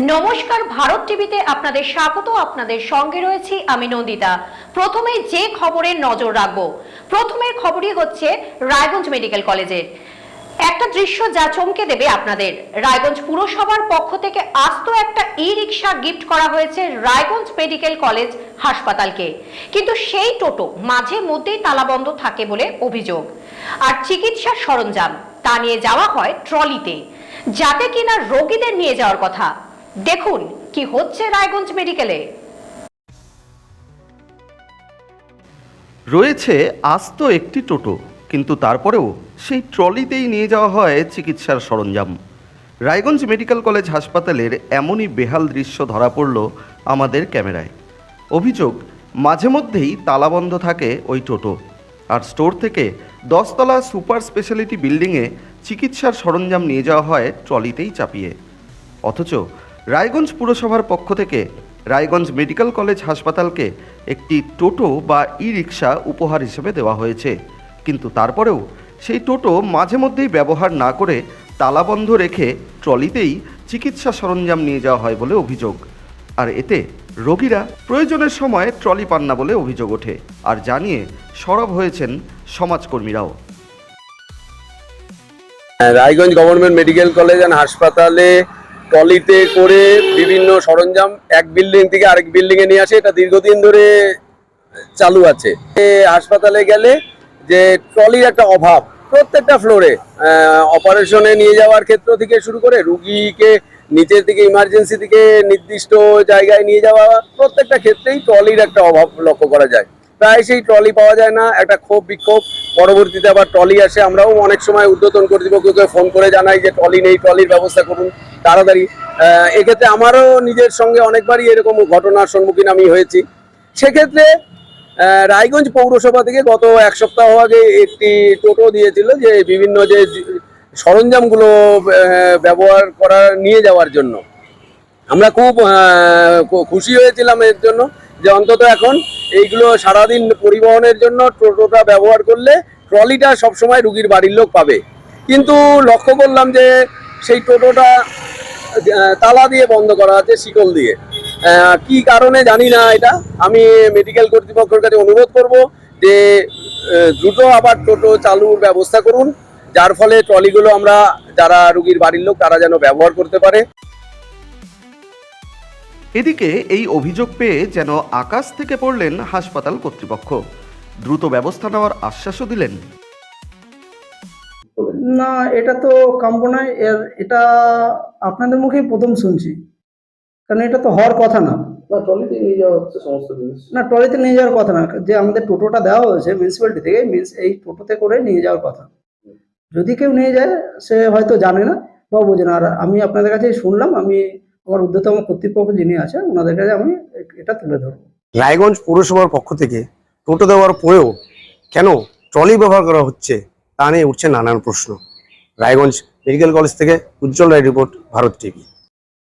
নমস্কার ভারত টিভিতে আপনাদের স্বাগত, আপনাদের সঙ্গে রয়েছি আমি নন্দিতা। প্রথমে যে খবরের নজর রাখব, প্রথমের খবরই হচ্ছে রায়গঞ্জ মেডিকেল কলেজের একটা দৃশ্য যা চমকে দেবে আপনাদের, রায়গঞ্জ পুরসভার পক্ষ থেকে আস্ত একটা ই রিক্সা গিফট করা হয়েছে রায়গঞ্জ মেডিকেল কলেজ হাসপাতালকে। কিন্তু সেই টোটো মাঝে মধ্যেই তালাবন্ধ থাকে বলে অভিযোগ। আর চিকিৎসার সরঞ্জাম, তা নিয়ে যাওয়া হয় ট্রলিতে। যাতে কিনা রোগীদের নিয়ে যাওয়ার কথা। দেখুন কি হচ্ছে রায়গঞ্জ মেডিকেলে। রয়েছে আস্ত একটি টোটো, কিন্তু তারপরেও সেই ট্রলিতেই নিয়ে যাওয়া হয় চিকিৎসার সরঞ্জাম। রায়গঞ্জ মেডিকেল কলেজ হাসপাতালের এমনই বেহাল দৃশ্য ধরা পড়ল আমাদের ক্যামেরায়। অভিযোগ, মাঝে মধ্যেই তালাবন্ধ থাকে ওই টোটো, আর স্টোর থেকে দশতলা সুপার স্পেশালিটি বিল্ডিংয়ে চিকিৎসার সরঞ্জাম নিয়ে যাওয়া হয় ট্রলিতেই চাপিয়ে। অথচ রায়গঞ্জ পুরসভার পক্ষ থেকে রায়গঞ্জ মেডিকেল কলেজ হাসপাতালকে একটি টোটো বা ই রিক্সা উপহার হিসেবে দেওয়া হয়েছে। কিন্তু তারপরেও সেই টোটো মাঝে মধ্যেই ব্যবহার না করে তালাবন্ধ রেখে ট্রলিতেই চিকিৎসা সরঞ্জাম নিয়ে যাওয়া হয় বলে অভিযোগ। আর এতে রোগীরা প্রয়োজনের সময় ট্রলি পান না বলে অভিযোগ ওঠে। আর জানিয়ে সরব হয়েছেন সমাজকর্মীরাও। Raiganj government medical college and হাসপাতালে ট্রলিতে করে বিভিন্ন সরঞ্জাম, এক বিল্ডিং থেকে আরেক বিল্ডিং এ নিয়ে আসে। এটা দীর্ঘদিন ধরে চালু আছে। হাসপাতালে গেলে যে ট্রলির একটা অভাব, প্রত্যেকটা ফ্লোরে অপারেশনে নিয়ে যাওয়ার ক্ষেত্র থেকে শুরু করে রুগীকে নিচের থেকে ইমার্জেন্সি থেকে নির্দিষ্ট জায়গায় নিয়ে যাওয়া, প্রত্যেকটা ক্ষেত্রেই ট্রলির একটা অভাব লক্ষ্য করা যায়। প্রায় সেই ট্রলি পাওয়া যায় না, একটা ক্ষোভ বিক্ষোভ। পরবর্তীতে আবার ট্রলি আসে, আমরাও অনেক সময় উদ্বোধন কর্তৃপক্ষকে ফোন করে জানাই যে ট্রলি নেই, ট্রলির ব্যবস্থা করুন, তাড়াতাড়ি। এক্ষেত্রে আমারও নিজের সঙ্গে অনেকবারই এরকম ঘটনার সম্মুখীন আমি হয়েছি। সেক্ষেত্রে রায়গঞ্জ পৌরসভা থেকে গত এক সপ্তাহ আগে একটি টোটো দিয়েছিল যে বিভিন্ন যে সরঞ্জামগুলো ব্যবহার করা, নিয়ে যাওয়ার জন্য। আমরা খুব খুশি হয়েছিলাম এর জন্য। যে অন্তত এখন এইগুলো সারাদিন পরিবহনের জন্য টোটোটা ব্যবহার করলে ট্রলিটা সবসময় রুগীর বাড়ির লোক পাবে। কিন্তু লক্ষ্য করলাম যে সেই টোটোটা তালা দিয়ে বন্ধ করা আছে শিকল দিয়ে। কি কারণে জানি না এটা। আমি মেডিকেল কর্তৃপক্ষের কাছে অনুরোধ করব যে দ্রুত আবার টোটো চালুর ব্যবস্থা করুন, যার ফলে ট্রলিগুলো আমরা, যারা রুগীর বাড়ির লোক, তারা যেন ব্যবহার করতে পারে। এদিকে এই অভিযোগ পেয়ে যেন আকাশ থেকে পড়লেন হাসপাতাল কর্তৃপক্ষ। দ্রুত ব্যবস্থা নেওয়ার আশ্বাসও দিলেন। না এটা তো কাম্য নয়। এর এটা আপনাদের মুখেই প্রথম শুনছি। কারণ এটা তো হওয়ার কথা না। না ট্রলিতে নিয়ে যাওয়া হচ্ছে সমস্ত জিনিস। না ট্রলিতে নিয়ে যাওয়ার কথা না। যে আমাদের টোটোটা দেওয়া হয়েছে মিউনিসিপ্যালিটি থেকে মিন্স এই টোটোতে করে নিয়ে যাওয়ার কথা। যদি কেউ নিয়ে যায় সে হয়তো জানে না। বা বোঝে না আর আমি আপনাদের কাছে শুনলাম আমি আমার ঊর্ধ্বতম কর্তৃপক্ষ যিনি আছেন, ওনাদের কাছে আমি এটা তুলে ধরবো। রায়গঞ্জ পৌরসভার পক্ষ থেকে টোটো দেওয়ার পরেও কেন ট্রলি ব্যবহার করা হচ্ছে তা নিয়ে উঠছে নানান প্রশ্ন। রায়গঞ্জ মেডিকেল কলেজ থেকে উজ্জ্বল রায় রিপোর্ট, ভারত টিভি।